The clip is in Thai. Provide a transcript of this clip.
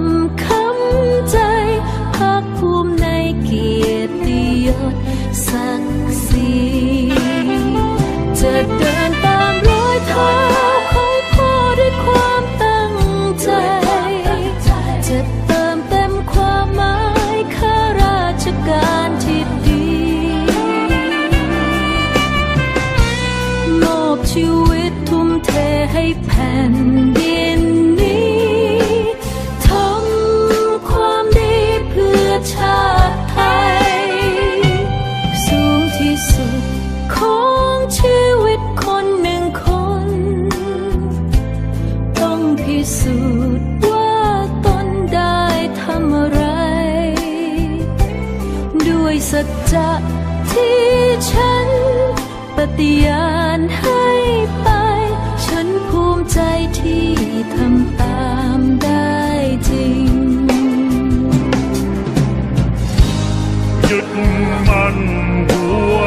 ธรรมคำใจภาคภูมิในเกียรติยศศักดิ์ศรีจะเดินตามรอยเท้าของพ่อด้วยความตั้งใจ จะเติมเต็มความหมายข้าราชการที่ดีมอบชีวิตทุ่มเทให้แผ่นดิน ด้วยสัจจะที่ฉัน ปฏิญาณให้ไป ฉันภูมิใจที่ทำตามได้จริง หยุดมันหัว